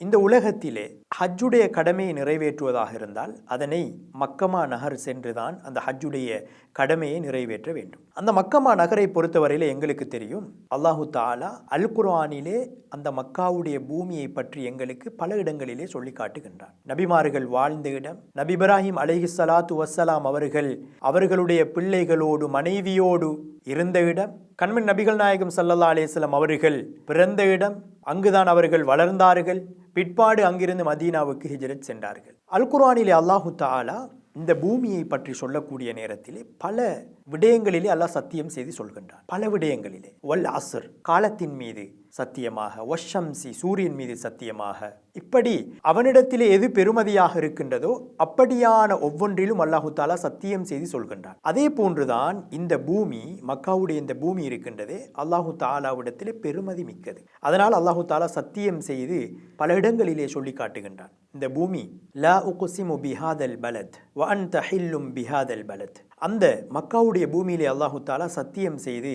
இந்த உலகத்திலே ஹஜ்ஜுடைய கடமையை நிறைவேற்றுவதாக இருந்தால் அதனை மக்கமா நகர் சென்றுதான் அந்த ஹஜ்ஜுடைய கடமையை நிறைவேற்ற வேண்டும். அந்த மக்கமா நகரை பொறுத்தவரையில் எங்களுக்கு தெரியும் அல்லாஹு தாலா அல் குர்ஆனிலே அந்த மக்காவுடைய பூமியை பற்றி எங்களுக்கு பல இடங்களிலே சொல்லி காட்டுகின்றார் நபிமார்கள் வாழ்ந்த இடம் நபி இப்ராஹிம் அலைஹி சலாத்து வசலாம் அவர்கள் அவர்களுடைய பிள்ளைகளோடு மனைவியோடு இருந்த இடம் கண்மன் நபிகள் நாயகம் சல்லல்லா அலிஸ்லாம் அவர்கள் பிறந்த இடம் அங்குதான் அவர்கள் வளர்ந்தார்கள் பிற்பாடு அங்கிருந்து மதீனாவுக்கு ஹிஜரத் சென்றார்கள். அல் குர்ஆனிலே அல்லாஹு தாலா இந்த பூமியை பற்றி சொல்லக்கூடிய நேரத்திலே பல விடயங்களிலே அல்லாஹ் சத்தியம் செய்து சொல்கின்றார் பல விடயங்களிலே. வல் அசர் காலத்தின் மீது சத்தியமாக வஷம்சி சூரியன் மீது சத்தியமாக. இப்படி அவனிடத்திலே எது பெருமதியாக இருக்கின்றதோ அப்படியான ஒவ்வொன்றிலும் அல்லாஹு தாலா சத்தியம் செய்து சொல்கின்றான். அதே போன்றுதான் இந்த பூமி மக்காவுடைய இந்த பூமி இருக்கின்றதே அல்லாஹு தாலாவிடத்திலே பெருமதி மிக்கது. அதனால் அல்லாஹு தாலா சத்தியம் செய்து பல இடங்களிலே சொல்லி காட்டுகின்றான் இந்த பூமி லா உகுசிமு பிஹாதல் பலத் வ தஹில்லும் ஹில்லும் பிஹாதல் பலத். அந்த மக்காவுடைய பூமியிலே அல்லாஹு தாலா சத்தியம் செய்து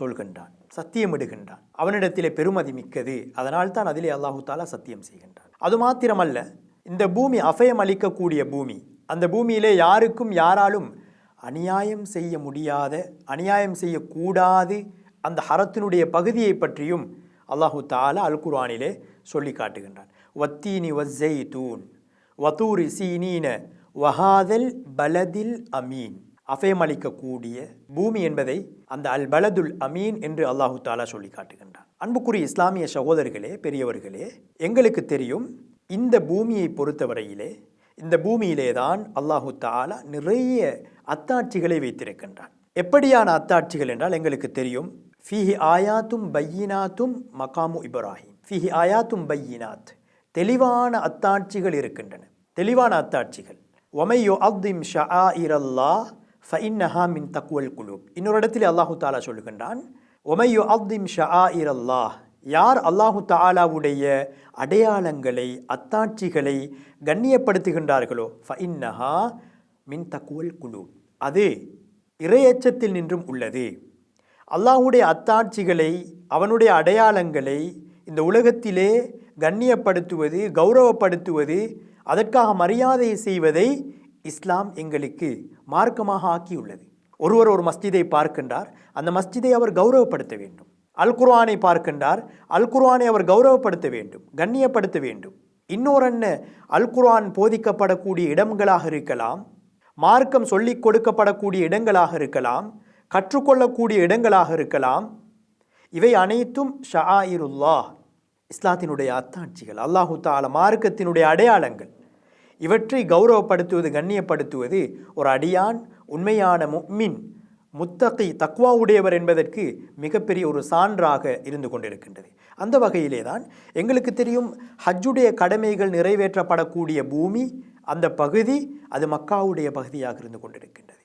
சொல்கின்றான். சத்தியமிடுகின்றான். அவனிடத்திலே பெருமதி மிக்கது. அதனால் தான் அதிலே அல்லாஹு தாலா சத்தியம் செய்கின்றான். அது மாத்திரமல்ல இந்த பூமி அபயம் அளிக்கக்கூடிய பூமி. அந்த பூமியிலே யாருக்கும் யாராலும் அநியாயம் செய்ய முடியாத அநியாயம் செய்யக்கூடாது அந்த ஹரத்தினுடைய பகுதியை பற்றியும் அல்லாஹு தாலா அல் குர்ஆனிலே சொல்லி காட்டுகின்றான். வத்தீனி வஸ்ஸை தூன் வதூரி சீனீன வஹாதல் பலதில் அமீன். அஃபேமளிக்கக்கூடிய பூமி என்பதை அந்த அல் பலதுல் அமீன் என்று அல்லாஹு தாலா சொல்லி காட்டுகின்றான் அன்புக்குரிய இஸ்லாமிய சகோதரர்களே பெரியவர்களே எங்களுக்கு தெரியும் இந்த பூமியை பொறுத்தவரையிலே இந்த பூமியிலே தான் அல்லாஹு தாலா நிறைய அத்தாட்சிகளை வைத்திருக்கின்றான். எப்படியான அத்தாட்சிகள் என்றால் எங்களுக்கு தெரியும் ஃபிஹி ஆயாத்தும் பையினாத்தும் மகாமு இப்ராஹிம். ஃபிஹி ஆயாத்தும் பையினாத் தெளிவான அத்தாட்சிகள் இருக்கின்றன. தெளிவான அத்தாட்சிகள். ஒமையோ அப்திம் ஷா இரல்லா ஃபஇன்னஹா மின் தக்குவல் குலூப் இன்னொரு இடத்தில் அல்லாஹு தாலா சொல்லுகின்றான் ஒமையு அப்திம் ஷா அல்லாஹ் யார் அல்லாஹு தாலாவுடைய அடையாளங்களை அத்தாட்சிகளை கண்ணியப்படுத்துகின்றார்களோ ஃபஇன்னஹா மின் தக்குவல் குலூப். அது இறையச்சத்தில் நின்றும் உள்ளது. அல்லாஹுடைய அத்தாட்சிகளை அவனுடைய அடையாளங்களை இந்த உலகத்திலே கண்ணியப்படுத்துவது கௌரவப்படுத்துவது அதற்காக மரியாதை செய்வதை இஸ்லாம் எங்களுக்கு மார்க்கமாக ஆக்கியுள்ளது. ஒருவர் ஒரு மஸ்ஜிதை பார்க்கின்றார் அந்த மஸ்ஜிதை அவர் கௌரவப்படுத்த வேண்டும். அல் குர்ஆனை பார்க்கின்றார் அல் குர்ஆனை அவர் கௌரவப்படுத்த வேண்டும் கண்ணியப்படுத்த வேண்டும். இன்னொரு என்ன அல் குர்ஆன் போதிக்கப்படக்கூடிய இடங்களாக இருக்கலாம் மார்க்கம் சொல்லிக் கொடுக்கப்படக்கூடிய இடங்களாக இருக்கலாம் கற்றுக்கொள்ளக்கூடிய இடங்களாக இருக்கலாம். இவை அனைத்தும் ஷாயிருல்லாஹ் இஸ்லாத்தினுடைய அத்தாட்சிகள். அல்லாஹு தால மார்க்கத்தினுடைய அடையாளங்கள். இவற்றை கௌரவப்படுத்துவது கண்ணியப்படுத்துவது ஒரு அடியான் உண்மையான முக்மின் முத்தகி தக்வா உடையவர் என்பதற்கு மிகப்பெரிய ஒரு சான்றாக இருந்து கொண்டிருக்கின்றது. அந்த வகையிலே தான் எங்களுக்கு தெரியும் ஹஜ்ஜுடைய கடமைகள் நிறைவேற்றப்படக்கூடிய பூமி அந்த பகுதி அது மக்காவுடைய பகுதியாக இருந்து கொண்டிருக்கின்றது.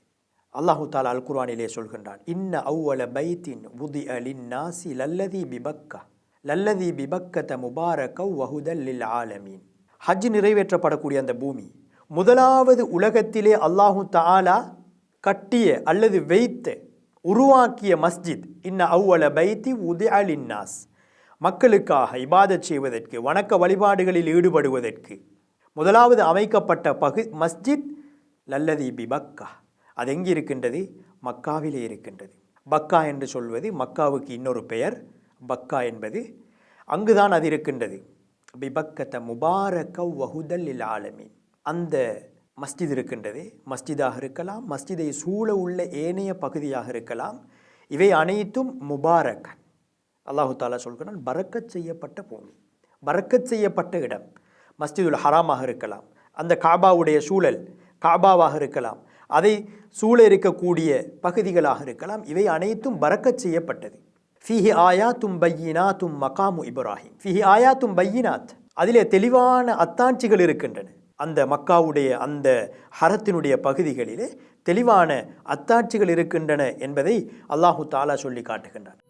அல்லாஹு தாலா அல் குர்ஆனிலே சொல்கின்றான் இன்ன அவ்வள பைத்தின் உதி அலின் நாசி லல்லதி பிபக்கா லல்லதி பிபக்கத முபாரக வஹுதல் லில் ஆலமீன். ஹஜ் நிறைவேற்றப்படக்கூடிய அந்த பூமி. முதலாவது உலகத்திலே அல்லாஹு தாலா கட்டிய அல்லது வைத்த உருவாக்கிய மஸ்ஜித். இன்ன அவ்வள பைத்தி உதி மக்களுக்காக இபாதத் செய்வதற்கு வணக்க வழிபாடுகளில் ஈடுபடுவதற்கு. முதலாவது அமைக்கப்பட்ட பகு மஸ்ஜித் லல்லதி பிபக்கா அது எங்கே இருக்கின்றது? மக்காவிலே இருக்கின்றது. பக்கா என்று சொல்வது மக்காவுக்கு இன்னொரு பெயர். பக்கா என்பது அங்குதான் அது இருக்கின்றது. பிபக்கத்த முபாரக வஹுதல் இல் அந்த மஸ்ஜித் இருக்கின்றது. மஸ்ஜிதாக இருக்கலாம் மஸ்ஜிதை சூழ உள்ள ஏனைய பகுதியாக இருக்கலாம். இவை அனைத்தும் முபாரக் அல்லாஹு தாலா சொல்கிறான் பறக்கச் செய்யப்பட்ட பூமி பறக்கச் செய்யப்பட்ட இடம் மஸ்ஜிதுல் ஹராமாக இருக்கலாம். அந்த காபாவுடைய சூழல் காபாவாக இருக்கலாம். அதை சூழ இருக்கக்கூடிய பகுதிகளாக இருக்கலாம். இவை அனைத்தும் பறக்கச் செய்யப்பட்டது. ஃபிஹி ஆயாத்தும் பையினாத்தும் மகாமு இப்ராஹிம் ஃபிஹி ஆயாத்தும் பையினாத் அதிலே தெளிவான அத்தாட்சிகள் இருக்கின்றன அந்த மக்காவுடைய அந்த ஹரத்தினுடைய பகுதிகளிலே தெளிவான அத்தாட்சிகள் இருக்கின்றன என்பதை அல்லாஹு தாலா சொல்லி காட்டுகின்றார்